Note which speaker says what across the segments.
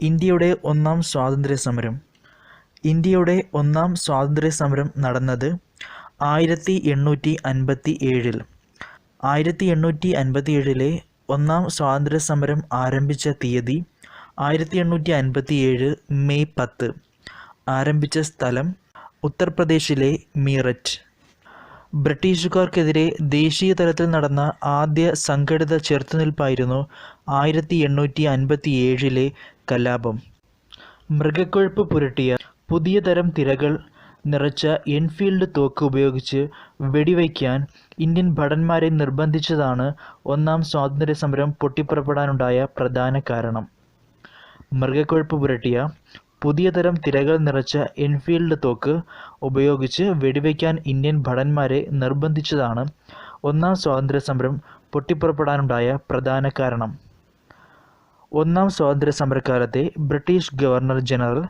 Speaker 1: ഇന്ത്യയുടെ ഒന്നാം സ്വാതന്ത്ര്യ സമരം ഇന്ത്യയുടെ ഒന്നാം സ്വാതന്ത്ര്യ സമരം നടന്നത് ആയിരത്തി എണ്ണൂറ്റി അൻപത്തി ഏഴിൽ ആയിരത്തി എണ്ണൂറ്റി അൻപത്തി ഏഴിലെ ഒന്നാം സ്വാതന്ത്ര്യ സമരം ആരംഭിച്ച തീയതി ആയിരത്തി എണ്ണൂറ്റി അൻപത്തി ഏഴ് മെയ് പത്ത്. ആരംഭിച്ച സ്ഥലം ഉത്തർപ്രദേശിലെ മീററ്റ്. ബ്രിട്ടീഷുകാർക്കെതിരെ ദേശീയ തലത്തിൽ നടന്ന ആദ്യ സംഘടിത ചെറുത്തുനിൽപ്പായിരുന്നു ആയിരത്തി എണ്ണൂറ്റി അൻപത്തി ഏഴിലെ കലാപം. മൃഗക്കൊഴുപ്പ് പുരട്ടിയ പുതിയ തരം തിരകൾ നിറച്ച എൻഫീൽഡ് തോക്ക് ഉപയോഗിച്ച് വെടിവയ്ക്കാൻ ഇന്ത്യൻ ഭടന്മാരെ നിർബന്ധിച്ചതാണ് ഒന്നാം സ്വാതന്ത്ര്യ സമരം പൊട്ടിപ്പുറപ്പെടാനുണ്ടായ പ്രധാന കാരണം. മൃഗക്കൊഴുപ്പ് പുരട്ടിയ പുതിയ തരം തിരകൾ നിറച്ച എൻഫീൽഡ് തോക്ക് ഉപയോഗിച്ച് വെടിവയ്ക്കാൻ ഇന്ത്യൻ ഭടന്മാരെ നിർബന്ധിച്ചതാണ് ഒന്നാം സ്വാതന്ത്ര്യ സമരം പൊട്ടിപ്പുറപ്പെടാനുണ്ടായ പ്രധാന കാരണം. ഒന്നാം സ്വാതന്ത്ര്യ സമരക്കാലത്തെ ബ്രിട്ടീഷ് ഗവർണർ ജനറൽ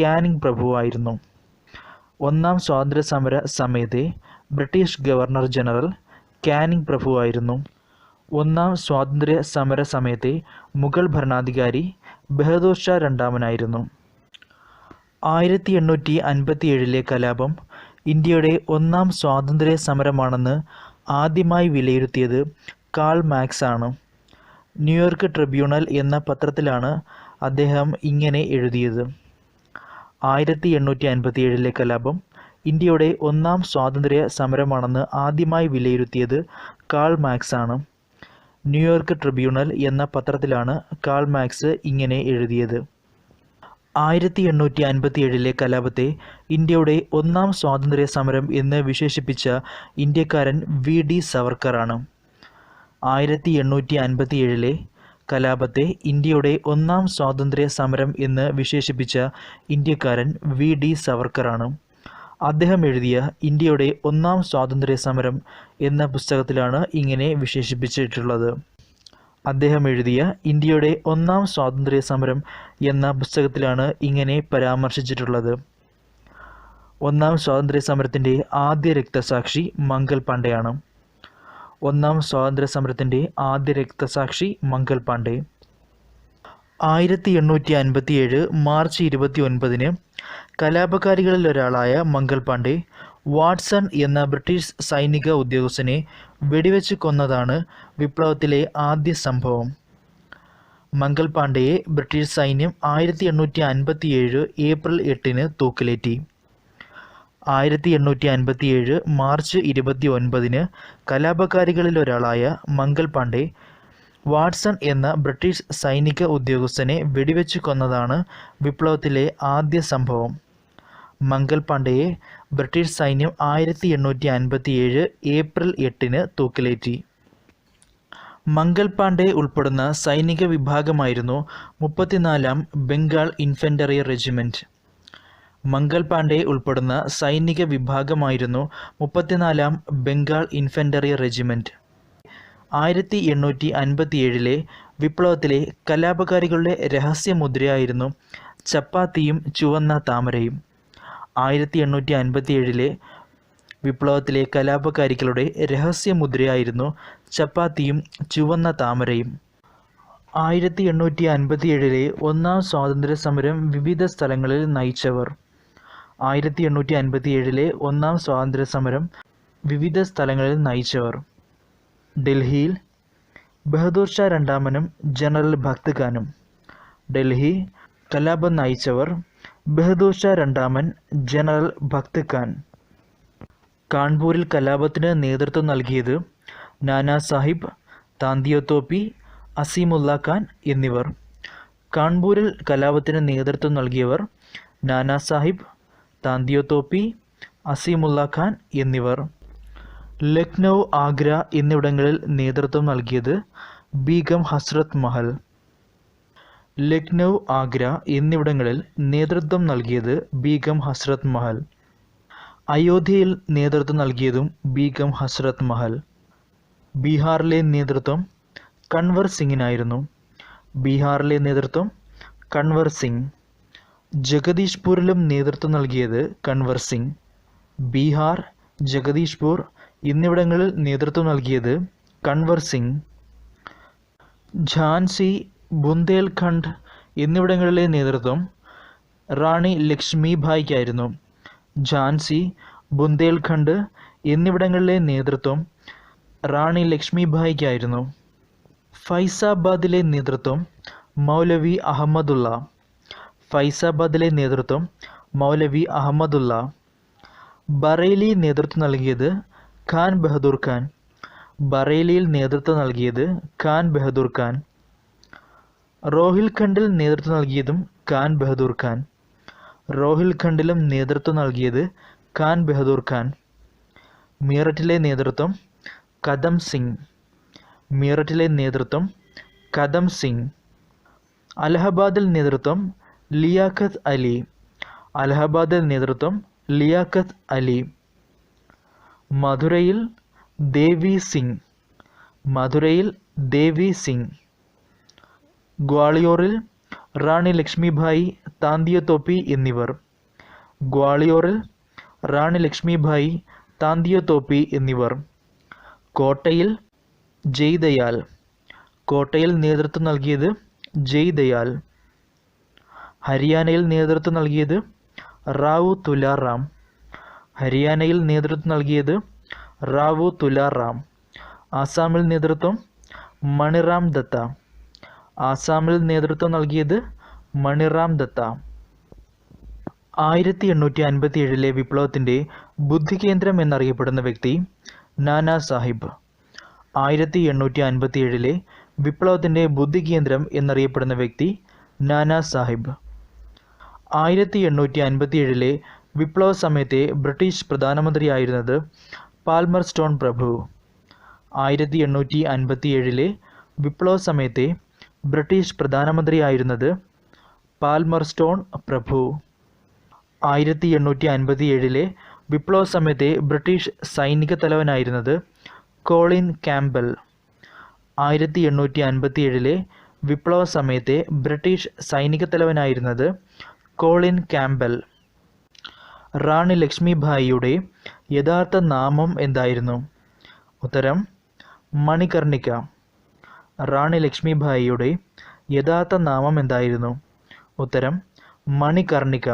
Speaker 1: കാനിങ് പ്രഭുവായിരുന്നു. ഒന്നാം സ്വാതന്ത്ര്യ സമര സമയത്തെ ബ്രിട്ടീഷ് ഗവർണർ ജനറൽ കാനിങ് പ്രഭുവായിരുന്നു. ഒന്നാം സ്വാതന്ത്ര്യ സമര സമയത്തെ മുഗൾ ഭരണാധികാരി ബഹദൂർ ഷാ രണ്ടാമനായിരുന്നു. ആയിരത്തി എണ്ണൂറ്റി അൻപത്തി ഏഴിലെ കലാപം ഇന്ത്യയുടെ ഒന്നാം സ്വാതന്ത്ര്യ സമരമാണെന്ന് ആദ്യമായി വിലയിരുത്തിയത് കാൾ മാക്സ് ആണ് ന്യൂയോർക്ക് ട്രിബ്യൂണൽ എന്ന പത്രത്തിലാണ് അദ്ദേഹം ഇങ്ങനെ എഴുതിയത്. ആയിരത്തി എണ്ണൂറ്റി അൻപത്തി ഏഴിലെ കലാപം ഇന്ത്യയുടെ ഒന്നാം സ്വാതന്ത്ര്യ സമരമാണെന്ന് ആദ്യമായി വിലയിരുത്തിയത് കാൾ മാക്സ് ആണ്. ന്യൂയോർക്ക് ട്രിബ്യൂണൽ എന്ന പത്രത്തിലാണ് കാൾ മാക്സ് ഇങ്ങനെ എഴുതിയത്. ആയിരത്തി എണ്ണൂറ്റി അൻപത്തി ഏഴിലെ കലാപത്തെ ഇന്ത്യയുടെ ഒന്നാം സ്വാതന്ത്ര്യ സമരം എന്ന് വിശേഷിപ്പിച്ച ഇന്ത്യക്കാരൻ വി ഡി സവർക്കറാണ് ആയിരത്തി എണ്ണൂറ്റി അൻപത്തി ഏഴിലെ കലാപത്തെ ഇന്ത്യയുടെ ഒന്നാം സ്വാതന്ത്ര്യ സമരം എന്ന് വിശേഷിപ്പിച്ച ഇന്ത്യക്കാരൻ വി. ഡി. സവർക്കറാണ്. അദ്ദേഹം എഴുതിയ ഇന്ത്യയുടെ ഒന്നാം സ്വാതന്ത്ര്യ സമരം എന്ന പുസ്തകത്തിലാണ് ഇങ്ങനെ വിശേഷിപ്പിച്ചിട്ടുള്ളത്. അദ്ദേഹം എഴുതിയ ഇന്ത്യയുടെ ഒന്നാം സ്വാതന്ത്ര്യ സമരം എന്ന പുസ്തകത്തിലാണ് ഇങ്ങനെ പരാമർശിച്ചിട്ടുള്ളത്. ഒന്നാം സ്വാതന്ത്ര്യ സമരത്തിന്റെ ആദ്യ രക്തസാക്ഷി മംഗൽ പാണ്ഡെയാണ്. ഒന്നാം സ്വാതന്ത്ര്യ സമരത്തിന്റെ ആദ്യ രക്തസാക്ഷി മംഗൽ പാണ്ഡെ. ആയിരത്തി എണ്ണൂറ്റി അൻപത്തി ഏഴ് മാർച്ച് ഇരുപത്തി ഒൻപതിന് കലാപകാരികളിൽ ഒരാളായ മംഗൽ പാണ്ഡെ വാട്സൺ എന്ന ബ്രിട്ടീഷ് സൈനിക ഉദ്യോഗസ്ഥനെ വെടിവെച്ച് കൊന്നതാണ് വിപ്ലവത്തിലെ ആദ്യ സംഭവം. മംഗൽ പാണ്ഡെയെ ബ്രിട്ടീഷ് സൈന്യം ആയിരത്തി എണ്ണൂറ്റി അൻപത്തി ഏഴ് ഏപ്രിൽ എട്ടിന് തൂക്കിലേറ്റി. ആയിരത്തി എണ്ണൂറ്റി അൻപത്തി ഏഴ് മാർച്ച് ഇരുപത്തി ഒൻപതിന് കലാപകാരികളിൽ ഒരാളായ മംഗൾ പാണ്ഡെ വാട്സൺ എന്ന ബ്രിട്ടീഷ് സൈനിക ഉദ്യോഗസ്ഥനെ വെടിവെച്ച് കൊന്നതാണ് വിപ്ലവത്തിലെ ആദ്യ സംഭവം. മംഗൽ പാണ്ഡെയെ ബ്രിട്ടീഷ് സൈന്യം ആയിരത്തി എണ്ണൂറ്റി അൻപത്തി ഏഴ് ഏപ്രിൽ എട്ടിന് തൂക്കിലേറ്റി. മംഗൽ പാണ്ഡെ ഉൾപ്പെടുന്ന സൈനിക വിഭാഗമായിരുന്നു മുപ്പത്തിനാലാം ബംഗാൾ ഇൻഫൻട്രി റെജിമെന്റ് മംഗൾ പാണ്ഡെ ഉൾപ്പെടുന്ന സൈനിക വിഭാഗമായിരുന്നു മുപ്പത്തിനാലാം ബംഗാൾ ഇൻഫൻട്രി റെജിമെന്റ് ആയിരത്തി എണ്ണൂറ്റി അൻപത്തിയേഴിലെ വിപ്ലവത്തിലെ കലാപകാരികളുടെ രഹസ്യമുദ്രയായിരുന്നു ചപ്പാത്തിയും ചുവന്ന താമരയും. ആയിരത്തി എണ്ണൂറ്റി അൻപത്തി ഏഴിലെ വിപ്ലവത്തിലെ കലാപകാരികളുടെ രഹസ്യമുദ്രയായിരുന്നു ചപ്പാത്തിയും ചുവന്ന താമരയും. ആയിരത്തി എണ്ണൂറ്റി അൻപത്തി ഏഴിലെ ഒന്നാം സ്വാതന്ത്ര്യ സമരം വിവിധ സ്ഥലങ്ങളിൽ നയിച്ചവർ. ആയിരത്തി എണ്ണൂറ്റി അൻപത്തി ഏഴിലെ ഒന്നാം സ്വാതന്ത്ര്യ സമരം വിവിധ സ്ഥലങ്ങളിൽ നയിച്ചവർ. ഡൽഹിയിൽ ബഹദൂർ ഷാ രണ്ടാമനും ജനറൽ ഭക്ത് ഖാനും. ഡൽഹി കലാപം നയിച്ചവർ ബഹദൂർ ഷാ രണ്ടാമൻ ജനറൽ ഭക്ത് ഖാൻ. കാൺപൂരിൽ കലാപത്തിന് നേതൃത്വം നൽകിയത് നാനാ സാഹിബ് താന്തിയോത്തോപ്പി അസീമുല്ല ഖാൻ എന്നിവർ. കാൺപൂരിൽ കലാപത്തിന് നേതൃത്വം നൽകിയവർ നാനാ സാഹിബ് താന്തിയോ തോപ്പി അസീമുല്ല ഖാൻ എന്നിവർ. ലക്നൗ ആഗ്ര എന്നിവിടങ്ങളിൽ നേതൃത്വം നൽകിയത് ബീഗം ഹസ്രത് മഹൽ. ലക്നൗ ആഗ്ര എന്നിവിടങ്ങളിൽ നേതൃത്വം നൽകിയത് ബീഗം ഹസ്രത് മഹൽ. അയോധ്യയിൽ നേതൃത്വം നൽകിയതും ബീഗം ഹസ്രത് മഹൽ. ബീഹാറിലെ നേതൃത്വം കൺവർ സിംഗിനായിരുന്നു. ബീഹാറിലെ നേതൃത്വം കൺവർ സിംഗ്. ജഗദീഷ്പൂരിലും നേതൃത്വം നൽകിയത് കൺവർ സിംഗ്. ബീഹാർ ജഗദീഷ്പൂർ എന്നിവിടങ്ങളിൽ നേതൃത്വം നൽകിയത് കൺവർ സിംഗ്. ഝാൻസി ബുന്ദേൽഖണ്ഡ് എന്നിവിടങ്ങളിലെ നേതൃത്വം റാണി ലക്ഷ്മിഭായിക്കായിരുന്നു ഝാൻസി ബുന്ദേൽഖണ്ഡ് എന്നിവിടങ്ങളിലെ നേതൃത്വം റാണി ലക്ഷ്മിഭായിക്കായിരുന്നു ഫൈസാബാദിലെ നേതൃത്വം മൗലവി അഹമ്മദുള്ള. ഫൈസാബാദിലെ നേതൃത്വം മൗലവി അഹമ്മദുള്ള ബറേലി നേതൃത്വം നൽകിയത് ഖാൻ ബഹദൂർ ഖാൻ. ബറേലിയിൽ നേതൃത്വം നൽകിയത് ഖാൻ ബഹദൂർ ഖാൻ. റോഹിൽഖണ്ഡിൽ നേതൃത്വം നൽകിയതും ഖാൻ ബഹദൂർ ഖാൻ. റോഹിൽഖണ്ഡിലും നേതൃത്വം നൽകിയത് ഖാൻ ബഹദൂർ ഖാൻ. മീററ്റിലെ നേതൃത്വം കദം സിംഗ്. മീററ്റിലെ നേതൃത്വം കദം സിംഗ്. അലഹബാദിൽ നേതൃത്വം ലിയാഖത്ത് അലി അലഹബാദിൽ നേതൃത്വം ലിയാഖത്ത് അലി മധുരയിൽ ദേവി സിംഗ് മധുരയിൽ ദേവി സിംഗ് ഗ്വാളിയോറിൽ റാണി ലക്ഷ്മിഭായി താന്തിയത്തോപ്പി എന്നിവർ ഗ്വാളിയോറിൽ റാണി ലക്ഷ്മിഭായി താന്തിയത്തോപ്പി എന്നിവർ കോട്ടയിൽ ജയ് ദയാൽ കോട്ടയിൽ നേതൃത്വം നൽകിയത് ജയ് ദയാൽ ഹരിയാനയിൽ നേതൃത്വം നൽകിയത് റാവു തുലാറാം ഹരിയാനയിൽ നേതൃത്വം നൽകിയത് റാവു തുലാറാം ആസാമിൽ നേതൃത്വം മണിറാം ദത്ത. ആസാമിൽ നേതൃത്വം നൽകിയത് മണിറാം ദത്ത. ആയിരത്തി എണ്ണൂറ്റി അൻപത്തി ഏഴിലെ വിപ്ലവത്തിന്റെ ബുദ്ധികേന്ദ്രം എന്നറിയപ്പെടുന്ന വ്യക്തി നാനാ സാഹിബ്. ആയിരത്തി എണ്ണൂറ്റി അൻപത്തി ഏഴിലെ വിപ്ലവത്തിന്റെ ബുദ്ധികേന്ദ്രം എന്നറിയപ്പെടുന്ന വ്യക്തി നാനാ സാഹിബ്. ആയിരത്തി എണ്ണൂറ്റി അൻപത്തി ഏഴിലെ വിപ്ലവ സമയത്തെ ബ്രിട്ടീഷ് പ്രധാനമന്ത്രിയായിരുന്നത് പാൽമർ സ്റ്റോൺ പ്രഭു. ആയിരത്തി എണ്ണൂറ്റി അൻപത്തി ഏഴിലെ വിപ്ലവ സമയത്തെ ബ്രിട്ടീഷ് പ്രധാനമന്ത്രിയായിരുന്നത് പാൽമർ സ്റ്റോൺ പ്രഭു. ആയിരത്തി എണ്ണൂറ്റി അൻപത്തി ഏഴിലെ വിപ്ലവ സമയത്തെ ബ്രിട്ടീഷ് സൈനിക തലവനായിരുന്നത് കോളിൻ ക്യാമ്പൽ ആയിരത്തി എണ്ണൂറ്റി അൻപത്തി ഏഴിലെ വിപ്ലവ സമയത്തെ ബ്രിട്ടീഷ് സൈനിക തലവനായിരുന്നത് കോളിൻ ക്യാമ്പൽ റാണി ലക്ഷ്മിഭായിയുടെ യഥാർത്ഥ നാമം എന്തായിരുന്നു? ഉത്തരം മണികർണിക റാണി ലക്ഷ്മിഭായിയുടെ യഥാർത്ഥ നാമം എന്തായിരുന്നു? ഉത്തരം മണികർണിക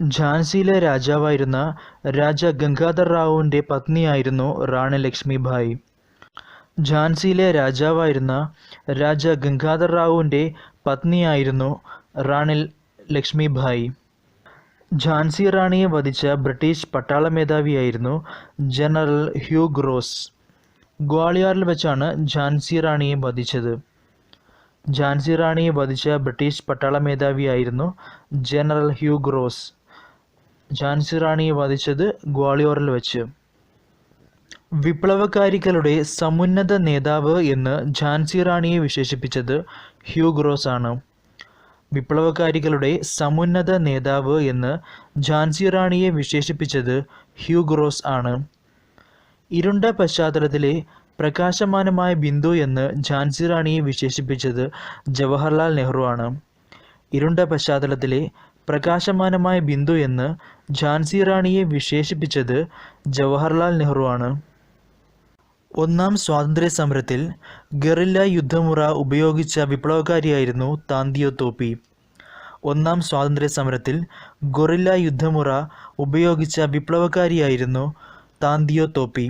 Speaker 1: ഝാൻസിയിലെ രാജാവായിരുന്ന രാജ ഗംഗാധർ റാവുവിന്റെ പത്നിയായിരുന്നു റാണി ലക്ഷ്മിഭായി. ഝാൻസിയിലെ രാജാവായിരുന്ന രാജ ഗംഗാധർ റാവുവിന്റെ പത്നിയായിരുന്നു റാണി ലക്ഷ്മിഭായി. ഝാൻസി റാണിയെ വധിച്ച ബ്രിട്ടീഷ് പട്ടാള മേധാവിയായിരുന്നു ജനറൽ ഹ്യൂ ഗ്രോസ്. ഗ്വാളിയാറിൽ വെച്ചാണ് ഝാൻസി റാണിയെ വധിച്ചത്. ഝാൻസി റാണിയെ വധിച്ച ബ്രിട്ടീഷ് പട്ടാള മേധാവിയായിരുന്നു ജനറൽ ഹ്യൂ ഗ്രോസ്. ഝാൻസി റാണിയെ വധിച്ചത് ഗ്വാളിയോറിൽ വെച്ച്. വിപ്ലവകാരികളുടെ സമുന്നത നേതാവ് എന്ന് ഝാൻസി റാണിയെ വിശേഷിപ്പിച്ചത് ഹ്യൂ ഗ്രോസ് ആണ്. വിപ്ലവകാരികളുടെ സമുന്നത നേതാവ് എന്ന് ഝാൻസി റാണിയെ വിശേഷിപ്പിച്ചത് ഹ്യൂഗ്രോസ് ആണ്. ഇരുണ്ട പശ്ചാത്തലത്തിലെ പ്രകാശമാനമായ ബിന്ദു എന്ന് ഝാൻസി റാണിയെ വിശേഷിപ്പിച്ചത് ജവഹർലാൽ നെഹ്റു ആണ്. ഇരുണ്ട പശ്ചാത്തലത്തിലെ പ്രകാശമാനമായ ബിന്ദു എന്ന് ഝാൻസി റാണിയെ വിശേഷിപ്പിച്ചത് ജവഹർലാൽ നെഹ്റു ആണ്. ഒന്നാം സ്വാതന്ത്ര്യ സമരത്തിൽ ഗറില്ല യുദ്ധമുറ ഉപയോഗിച്ച വിപ്ലവകാരിയായിരുന്നു താന്തിയോ തോപ്പി. ഒന്നാം സ്വാതന്ത്ര്യ സമരത്തിൽ ഗൊറില്ല യുദ്ധമുറ ഉപയോഗിച്ച വിപ്ലവകാരിയായിരുന്നു താന്തിയോ തോപ്പി.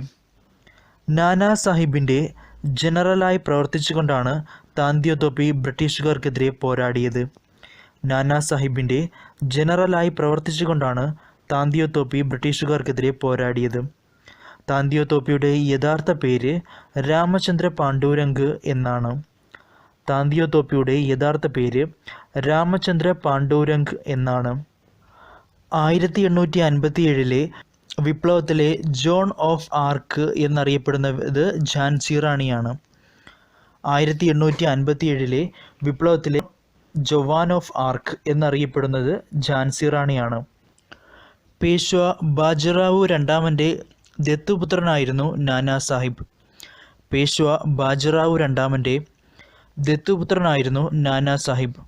Speaker 1: നാനാ സാഹിബിന്റെ ജനറലായി പ്രവർത്തിച്ചുകൊണ്ടാണ് താന്തിയോ തോപ്പി ബ്രിട്ടീഷുകാർക്കെതിരെ പോരാടിയത്. നാനാ സാഹിബിന്റെ ജനറലായി പ്രവർത്തിച്ചുകൊണ്ടാണ് താന്തിയോ തോപ്പി ബ്രിട്ടീഷുകാർക്കെതിരെ പോരാടിയത്. താന്തിയോ തോപ്പിയുടെ യഥാർത്ഥ പേര് രാമചന്ദ്ര പാണ്ഡുരംഗ് എന്നാണ്. താന്തിയോത്തോപ്പിയുടെ യഥാർത്ഥ പേര് രാമചന്ദ്ര പാണ്ഡുരംഗ് എന്നാണ്. ആയിരത്തി എണ്ണൂറ്റി അൻപത്തി ഏഴിലെ വിപ്ലവത്തിലെ ജോൺ ഓഫ് ആർക്ക് എന്നറിയപ്പെടുന്നത് ഝാൻസി റാണിയാണ്. ആയിരത്തി എണ്ണൂറ്റി അൻപത്തി ഏഴിലെ വിപ്ലവത്തിലെ ജവാൻ ഓഫ് ആർക്ക് എന്നറിയപ്പെടുന്നത് ഝാൻസി റാണിയാണ്. പേഷ്വ ബാജിറാവു രണ്ടാമന്റെ ദത്തുപുത്രനായിരുന്നു നാനാ സാഹിബ്. പേഷ്വ ബാജിറാവു രണ്ടാമന്റെ ദത്തുപുത്രനായിരുന്നു നാനാ സാഹിബ്.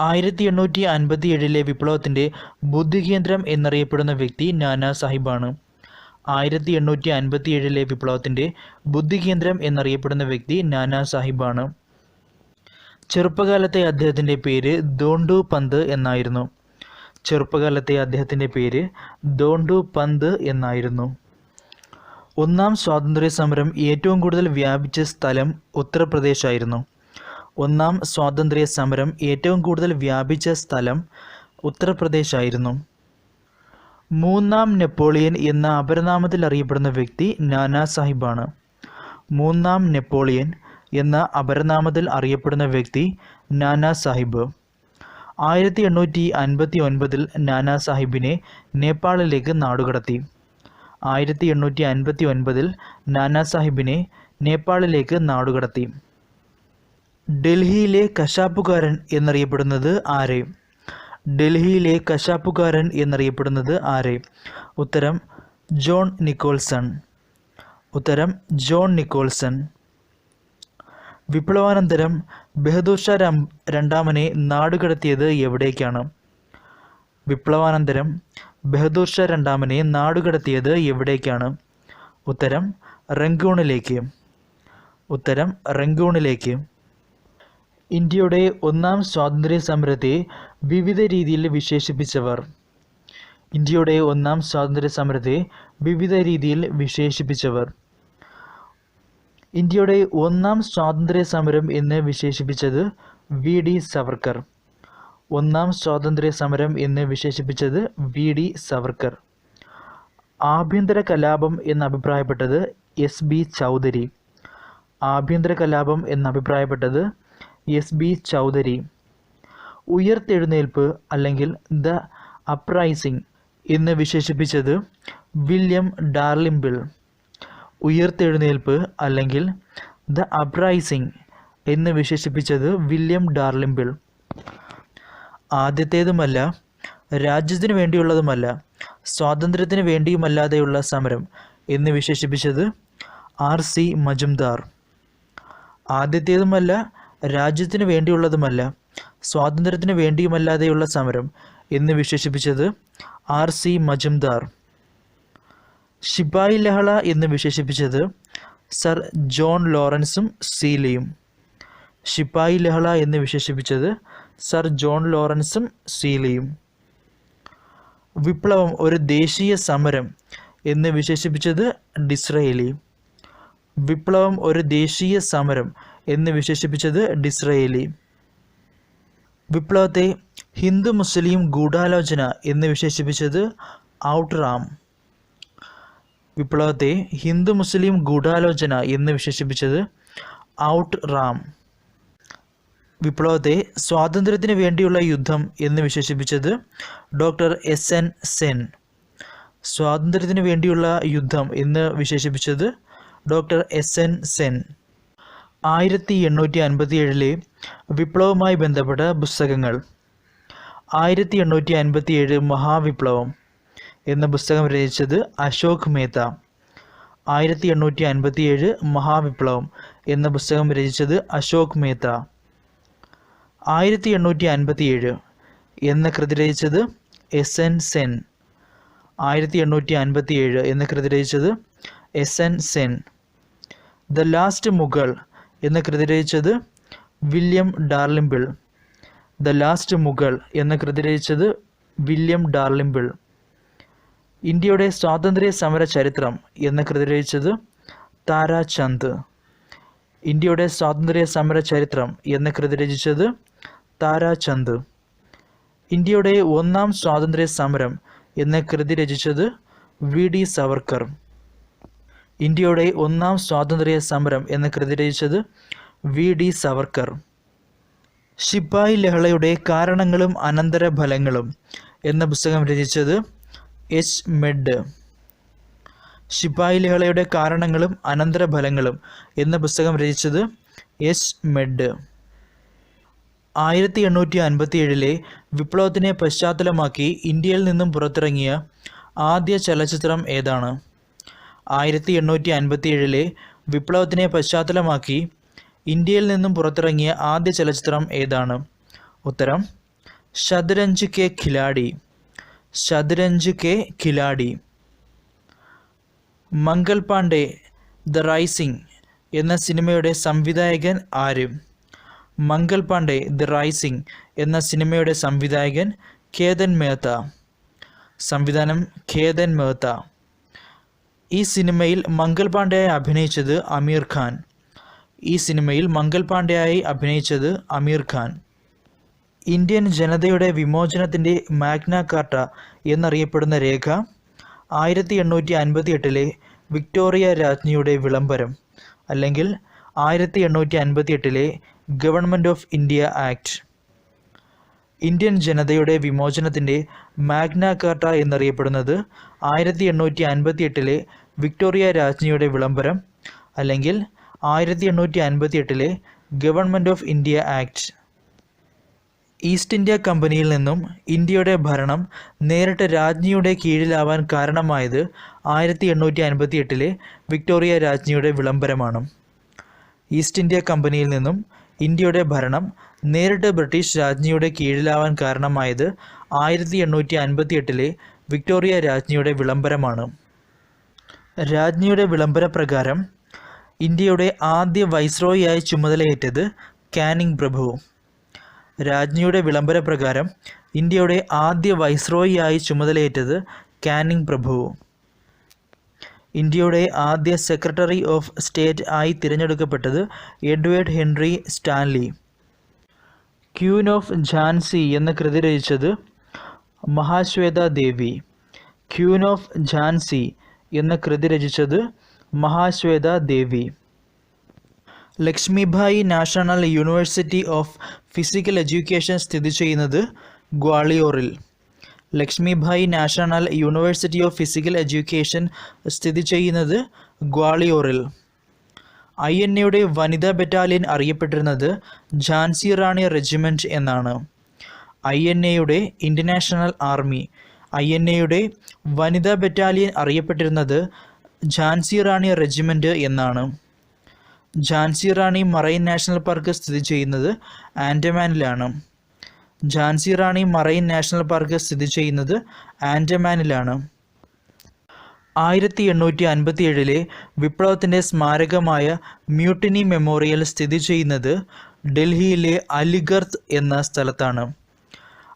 Speaker 1: ആയിരത്തി എണ്ണൂറ്റി അൻപത്തി ഏഴിലെ വിപ്ലവത്തിന്റെ ബുദ്ധികേന്ദ്രം എന്നറിയപ്പെടുന്ന വ്യക്തി നാനാ സാഹിബാണ്. ആയിരത്തി എണ്ണൂറ്റി അൻപത്തി ഏഴിലെ വിപ്ലവത്തിന്റെ ബുദ്ധികേന്ദ്രം എന്നറിയപ്പെടുന്ന വ്യക്തി നാനാ സാഹിബാണ്. ചെറുപ്പകാലത്തെ അദ്ദേഹത്തിന്റെ പേര് ദോണ്ടു പന്ത് എന്നായിരുന്നു. ചെറുപ്പകാലത്തെ അദ്ദേഹത്തിന്റെ പേര് ദോണ്ടു പന്ത് എന്നായിരുന്നു. ഒന്നാം സ്വാതന്ത്ര്യ സമരം ഏറ്റവും കൂടുതൽ വ്യാപിച്ച സ്ഥലം ഉത്തർപ്രദേശായിരുന്നു. ഒന്നാം സ്വാതന്ത്ര്യ സമരം ഏറ്റവും കൂടുതൽ വ്യാപിച്ച സ്ഥലം ഉത്തർപ്രദേശായിരുന്നു. മൂന്നാം നെപ്പോളിയൻ എന്ന അപരനാമത്തിൽ അറിയപ്പെടുന്ന വ്യക്തി നാനാ സാഹിബാണ്. മൂന്നാം നെപ്പോളിയൻ എന്ന അപരനാമത്തിൽ അറിയപ്പെടുന്ന വ്യക്തി നാനാ സാഹിബ്. ആയിരത്തി എണ്ണൂറ്റി അൻപത്തി ഒൻപതിൽ നാനാ സാഹിബിനെ നേപ്പാളിലേക്ക് നാടുകടത്തി. ആയിരത്തി എണ്ണൂറ്റി അൻപത്തി ഒൻപതിൽ നാനാ സാഹിബിനെ നേപ്പാളിലേക്ക് നാടുകടത്തി. ഡൽഹിയിലെ കശാപ്പുകാരൻ എന്നറിയപ്പെടുന്നത് ആരെ? ഡൽഹിയിലെ കശാപ്പുകാരൻ എന്നറിയപ്പെടുന്നത് ആരെ? ഉത്തരം ജോൺ നിക്കോൾസൺ. ഉത്തരം ജോൺ നിക്കോൾസൺ. വിപ്ലവാനന്തരം ബഹദൂർ ഷാ രണ്ടാമനെ നാടുകടത്തിയത് എവിടേക്കാണ്? വിപ്ലവാനന്തരം ബഹദൂർ ഷാ രണ്ടാമനെ നാടുകടത്തിയത് എവിടേക്കാണ്? ഉത്തരം റംഗൂണിലേക്ക്. ഉത്തരം റംഗൂണിലേക്ക്. ഇന്ത്യയുടെ ഒന്നാം സ്വാതന്ത്ര്യ സമരത്തെ വിവിധ രീതിയിൽ വിശേഷിപ്പിച്ചവർ. ഇന്ത്യയുടെ ഒന്നാം സ്വാതന്ത്ര്യ സമരത്തെ വിവിധ രീതിയിൽ വിശേഷിപ്പിച്ചവർ. ഇന്ത്യയുടെ ഒന്നാം സ്വാതന്ത്ര്യ സമരം എന്ന് വിശേഷിപ്പിച്ചത് വി ഡി സവർക്കർ. ഒന്നാം സ്വാതന്ത്ര്യ സമരം എന്ന് വിശേഷിപ്പിച്ചത് വി ഡി സവർക്കർ. ആഭ്യന്തര കലാപം എന്ന് അഭിപ്രായപ്പെട്ടത് എസ് ബി ചൗധരി. ആഭ്യന്തര കലാപം എന്ന് അഭിപ്രായപ്പെട്ടത് എസ് ബി ചൗധരി. ഉയർത്തെഴുന്നേൽപ്പ് അല്ലെങ്കിൽ ദ അപ്രൈസിംഗ് എന്ന് വിശേഷിപ്പിച്ചത് വില്യം ഡാർലിംബിൾ. ഉയർത്തെഴുന്നേൽപ്പ് അല്ലെങ്കിൽ ദ അപ്രൈസിംഗ് എന്ന് വിശേഷിപ്പിച്ചത് വില്യം ഡാർലിംബിൾ ആദ്യത്തേതുമല്ല രാജ്യത്തിനു വേണ്ടിയുള്ളതുമല്ല സ്വാതന്ത്ര്യത്തിന് വേണ്ടിയുമല്ലാതെയുള്ള സമരം എന്ന് വിശേഷിപ്പിച്ചത് ആർ സി മജുംദാർ. ആദ്യത്തേതുമല്ല രാജ്യത്തിന് വേണ്ടിയുള്ളതുമല്ല സ്വാതന്ത്ര്യത്തിന് വേണ്ടിയുമല്ലാതെയുള്ള സമരം എന്ന് വിശേഷിപ്പിച്ചത് ആർ സി മജുംദാർ. ശിപായി ലഹള എന്ന് വിശേഷിപ്പിച്ചത് സർ ജോൺ ലോറൻസും സീലയും. ശിപായി ലഹള എന്ന് വിശേഷിപ്പിച്ചത് സർ ജോൺ ലോറൻസും സീലയും. വിപ്ലവം ഒരു ദേശീയ സമരം എന്ന് വിശേഷിപ്പിച്ചത് ഡിസ്രയേലി. വിപ്ലവം ഒരു ദേശീയ സമരം എന്ന് വിശേഷിപ്പിച്ചത് ഡിസ്രയേലി. വിപ്ലവത്തെ ഹിന്ദു മുസ്ലിം ഗൂഢാലോചന എന്ന് വിശേഷിപ്പിച്ചത് ഔട്ട്റാം വിപ്ലവത്തെ ഹിന്ദു മുസ്ലിം ഗൂഢാലോചന എന്ന് വിശേഷിപ്പിച്ചത് ഔട്ട് റാം. വിപ്ലവത്തെ സ്വാതന്ത്ര്യത്തിന് വേണ്ടിയുള്ള യുദ്ധം എന്ന് വിശേഷിപ്പിച്ചത് ഡോക്ടർ എസ് എൻ സെൻ. സ്വാതന്ത്ര്യത്തിന് വേണ്ടിയുള്ള യുദ്ധം എന്ന് വിശേഷിപ്പിച്ചത് ഡോക്ടർ എസ് എൻ സെൻ. ആയിരത്തി എണ്ണൂറ്റി അൻപത്തി ഏഴിലെ വിപ്ലവവുമായി ബന്ധപ്പെട്ട പുസ്തകങ്ങൾ. ആയിരത്തി എണ്ണൂറ്റി അൻപത്തി ഏഴ് മഹാവിപ്ലവം. എന്ന പുസ്തകം രചിച്ചത് അശോക് മേത്ത. ആയിരത്തി എണ്ണൂറ്റി അൻപത്തി ഏഴ് മഹാവിപ്ലവം എന്ന പുസ്തകം രചിച്ചത് അശോക് മേത്ത. ആയിരത്തി എണ്ണൂറ്റി അൻപത്തി ഏഴ് എന്ന കൃതി രചിച്ചത് എസ് എൻ സെൻ. ആയിരത്തി എണ്ണൂറ്റി അൻപത്തി ഏഴ് എന്ന കൃതി രചിച്ചത് S N Sen. The last Mughal എന്ന കൃതി രചിച്ചത് William Dalrymple. The last Mughal എന്ന കൃതി രചിച്ചത് വില്യം ഡാർലിംബിൾ. ഇന്ത്യയുടെ സ്വാതന്ത്ര്യ സമര ചരിത്രം എന്ന് കൃതി രചിച്ചത് താരാചന്ദ് ഇന്ത്യയുടെ സ്വാതന്ത്ര്യ സമര ചരിത്രം എന്ന് കൃതി രചിച്ചത് താരാചന്ദ് ഇന്ത്യയുടെ ഒന്നാം സ്വാതന്ത്ര്യ സമരം എന്ന കൃതി രചിച്ചത് വി. ഡി. സവർക്കർ. ഇന്ത്യയുടെ ഒന്നാം സ്വാതന്ത്ര്യ സമരം എന്ന കൃതി രചിച്ചത് വി. ഡി. സവർക്കർ. ശിപ്പായി ലഹളയുടെ കാരണങ്ങളും അനന്തരഫലങ്ങളും എന്ന പുസ്തകം രചിച്ചത് എച്ച് മെഡ്. ശിപായി ലഹളയുടെ കാരണങ്ങളും അനന്തരഫലങ്ങളും എന്ന പുസ്തകം രചിച്ചത് എസ് മെഡ്. ആയിരത്തി എണ്ണൂറ്റി അൻപത്തി ഏഴിലെ വിപ്ലവത്തിനെ പശ്ചാത്തലമാക്കി ഇന്ത്യയിൽ നിന്നും പുറത്തിറങ്ങിയ ആദ്യ ചലച്ചിത്രം ഏതാണ്? ആയിരത്തി എണ്ണൂറ്റി അൻപത്തി ഏഴിലെ വിപ്ലവത്തിനെ പശ്ചാത്തലമാക്കി ഇന്ത്യയിൽ നിന്നും പുറത്തിറങ്ങിയ ആദ്യ ചലച്ചിത്രം ഏതാണ്? ഉത്തരം ഷതരഞ്ച് കെ ഖിലാഡി ശതരഞ്ജ് കെ ഖിലാഡി മംഗൾ പാണ്ഡെ ദ റൈസിംഗ് എന്ന സിനിമയുടെ സംവിധായകൻ ആര്? മംഗൾ പാണ്ഡെ ദി റൈസിംഗ് എന്ന സിനിമയുടെ സംവിധായകൻ ഖേദൻ മേത്ത. സംവിധാനം ഖേദൻ മേത്ത. ഈ സിനിമയിൽ മംഗൾ പാണ്ഡെയായി അഭിനയിച്ചത് അമീർ ഖാൻ. ഈ സിനിമയിൽ മംഗൾ പാണ്ഡെയായി അഭിനയിച്ചത് അമീർ ഖാൻ. ഇന്ത്യൻ ജനതയുടെ വിമോചനത്തിന്റെ മാഗ്ന കാർട്ട എന്നറിയപ്പെടുന്ന രേഖ ആയിരത്തി എണ്ണൂറ്റി അൻപത്തി എട്ടിലെ വിക്ടോറിയ രാജ്ഞിയുടെ വിളംബരം അല്ലെങ്കിൽ ആയിരത്തി എണ്ണൂറ്റി അൻപത്തി എട്ടിലെ Government of India Act. Indian ജനതയുടെ വിമോചനത്തിന്റെ മാഗ്ന കാർട്ട എന്നറിയപ്പെടുന്നത് ആയിരത്തി എണ്ണൂറ്റി അൻപത്തി എട്ടിലെ വിക്ടോറിയ രാജ്ഞിയുടെ വിളംബരം അല്ലെങ്കിൽ ആയിരത്തി എണ്ണൂറ്റി അൻപത്തി എട്ടിലെ Government of India Act. East India കമ്പനിയിൽ നിന്നും ഇന്ത്യയുടെ ഭരണം നേരിട്ട് രാജ്ഞിയുടെ കീഴിലാവാൻ കാരണമായത് ആയിരത്തി എണ്ണൂറ്റി അൻപത്തി എട്ടിലെ വിക്ടോറിയ രാജ്ഞിയുടെ വിളംബരമാണ്. ഈസ്റ്റ് ഇന്ത്യ കമ്പനിയിൽ നിന്നും ഇന്ത്യയുടെ ഭരണം നേരിട്ട് ബ്രിട്ടീഷ് രാജ്ഞിയുടെ കീഴിലാവാൻ കാരണമായത് ആയിരത്തി എണ്ണൂറ്റി അൻപത്തി എട്ടിലെ വിക്ടോറിയ രാജ്ഞിയുടെ വിളംബരമാണ്. രാജ്ഞിയുടെ വിളംബര പ്രകാരം ഇന്ത്യയുടെ ആദ്യ വൈസ്രോയിയായി ചുമതലയേറ്റത് കാനിങ് പ്രഭു രാജ്ഞിയുടെ വിളംബരപ്രകാരം ഇന്ത്യയുടെ ആദ്യ വൈസ്രോയിയായി ചുമതലയേറ്റത് കാനിങ് പ്രഭു. ഇന്ത്യയുടെ ആദ്യ സെക്രട്ടറി ഓഫ് സ്റ്റേറ്റ് ആയി തിരഞ്ഞെടുക്കപ്പെട്ടത് Edward Henry Stanley. Queen of Jhansi എന്ന കൃതി രചിച്ചത് മഹാശ്വേത ദേവി. ക്യൂൻ ഓഫ് ഝാൻസി എന്ന കൃതി രചിച്ചത് Mahasweta Devi. Lakshmibai National University of Physical Education സ്ഥിതി ചെയ്യുന്നത് ഗ്വാളിയോറിൽ. Lakshmibai National University of Physical Education സ്ഥിതി ചെയ്യുന്നത് ഗ്വാളിയോറിൽ. ഐ എൻ എയുടെ വനിതാ ബറ്റാലിയൻ അറിയപ്പെട്ടിരുന്നത് ഝാൻസി റാണി റെജിമെന്റ് എന്നാണ്. ഐ എൻ എയുടെ ഇന്റർനാഷണൽ ആർമി. ഐ എൻ എയുടെ വനിതാ ബറ്റാലിയൻ അറിയപ്പെട്ടിരുന്നത് ഝാൻസി റാണി റെജിമെന്റ് എന്നാണ്. Jhansi Rani marine national park സ്ഥിതി ചെയ്യുന്നത് ആൻഡമാനിലാണ്. Jhansi Rani marine national park സ്ഥിതി ചെയ്യുന്നത് ആൻഡമാനിലാണ്. ആയിരത്തി എണ്ണൂറ്റി അൻപത്തി ഏഴിലെ വിപ്ലവത്തിന്റെ സ്മാരകമായ മ്യൂട്ടിനി മെമ്മോറിയൽ സ്ഥിതി ചെയ്യുന്നത് ഡൽഹിയിലെ അലിഗർത്ത് എന്ന സ്ഥലത്താണ്.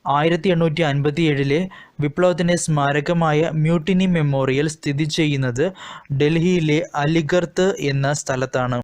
Speaker 1: ആയിരത്തി എണ്ണൂറ്റി അൻപത്തി ഏഴിലെ വിപ്ലവത്തിന്റെ സ്മാരകമായ മ്യൂട്ടിനി മെമ്മോറിയൽ സ്ഥിതി ചെയ്യുന്നത് ഡൽഹിയിലെ അലിഗർത്ത് എന്ന സ്ഥലത്താണ്.